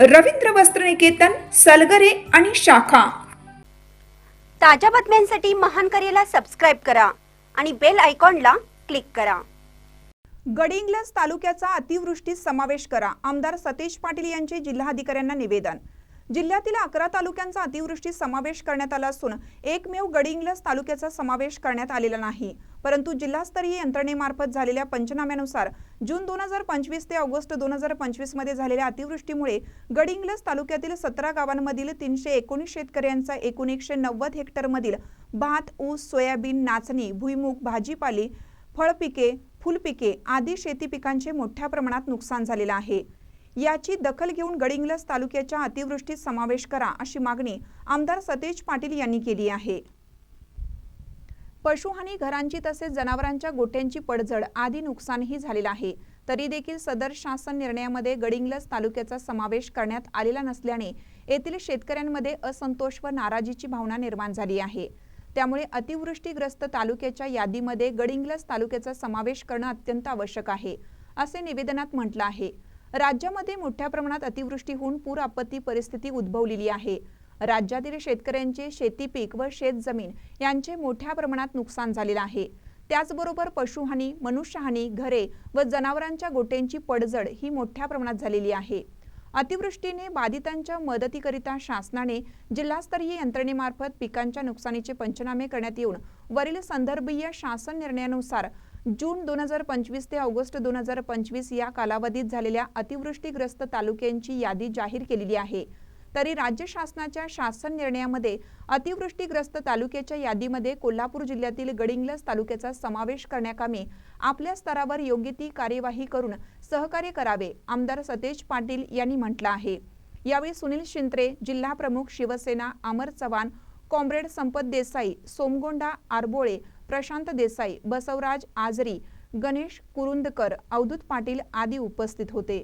रवींद्र वस्त्रनिकेतन सलगरे आणि शाखा. ताज्या बातम्यांसाठी महान करेला सबस्क्राईब करा आणि बेल आयकॉनला क्लिक करा. गडिंग्लज तालुक्याचा अतिवृष्टीत समावेश करा आमदार सतीश पाटील यांचे जिल्हाधिकाऱ्यांना निवेदन. जिल्ह्यातील अकरा तालुक्यांचा अतिवृष्टीत समावेश करण्यात आला असून एकमेव गडिंग्लज तालुक्याचा समावेश करण्यात आलेला नाही. परंतु जिल्हास्तरीय यंत्रणेमार्फत झालेल्या पंचनाम्यानुसार जून दोन हजार पंचवीस ते ऑगस्ट दोन हजार पंचवीसमध्ये झालेल्या अतिवृष्टीमुळे गडिंग्लज तालुक्यातील सतरा गावांमधील तीनशे एकोणीस शेतकऱ्यांचा एकूण एकशे नव्वद हेक्टरमधील भात ऊस सोयाबीन नाचणी भुईमूग भाजीपाली फळपिके फुलपिके आदी शेती पिकांचे मोठ्या प्रमाणात नुकसान झालेलं आहे. याची दखल घेऊन गडिंग्लज तालुक्याच्या अतिवृष्टीत समावेश करा अशी मागणी आमदार सतेज पाटील यांनी केली आहे. पशुहानी घरांची तसेच जनावरांच्या गोट्यांची पडझड आदी नुकसानही झालेलं आहे. तरी देखील सदर शासन निर्णयामध्ये गडिंग्लज तालुक्याचा समावेश करण्यात आलेला नसल्याने येथील शेतकऱ्यांमध्ये असंतोष व नाराजीची भावना निर्माण झाली आहे. त्यामुळे अतिवृष्टीग्रस्त तालुक्याच्या यादीमध्ये गडिंग्लज तालुक्याचा समावेश करणं अत्यंत आवश्यक आहे असे निवेदनात म्हटलं आहे. राज्यामध्ये मोठ्या प्रमाणात अतिवृष्टी होऊन पूर आपत्ती परिस्थिती उद्भवलेली आहे. राज्यातील शेतकऱ्यांचे शेती पीक व शेतजमीन यांचे मोठ्या प्रमाणात नुकसान झालेलं आहे. त्याचबरोबर पशुहानी मनुष्यहानी घरे व जनावरांच्या गोट्यांची पडझड ही मोठ्या प्रमाणात झालेली आहे. अतिवृष्टीने बाधितांच्या मदतीकरिता शासनाने जिल्हास्तरीय यंत्रणेमार्फत पिकांच्या नुकसानीचे पंचनामे करण्यात येऊन वरील संदर्भीय शासन निर्णयानुसार जून दोन हजार पंचवीस ते ऑगस्ट दोन हजार पंचवीस या कालावधीत झालेल्या अतिवृष्टीग्रस्त तालुक्यांची यादी जाहीर केलेली आहे. तरी राज्य शासनाच्या शासन निर्णयामध्ये अतिवृष्टीग्रस्त तालुक्याच्या यादीमध्ये कोल्हापूर जिल्ह्यातील गडिंग्लस तालुक्याचा समावेश करण्याकामी आपल्या स्तरावर योग्य ती कार्यवाही करून सहकार्य करावे आमदार सतेज पाटील यांनी म्हटलं आहे. यावेळी सुनील शिंत्रे जिल्हा प्रमुख शिवसेना अमर चव्हाण कॉम्रेड संपत देसाई सोमगोंडा आरबोळे प्रशांत देसाई बसवराज आजरी गणेश कुरुंदकर अवधूत पाटील आदी उपस्थित होते.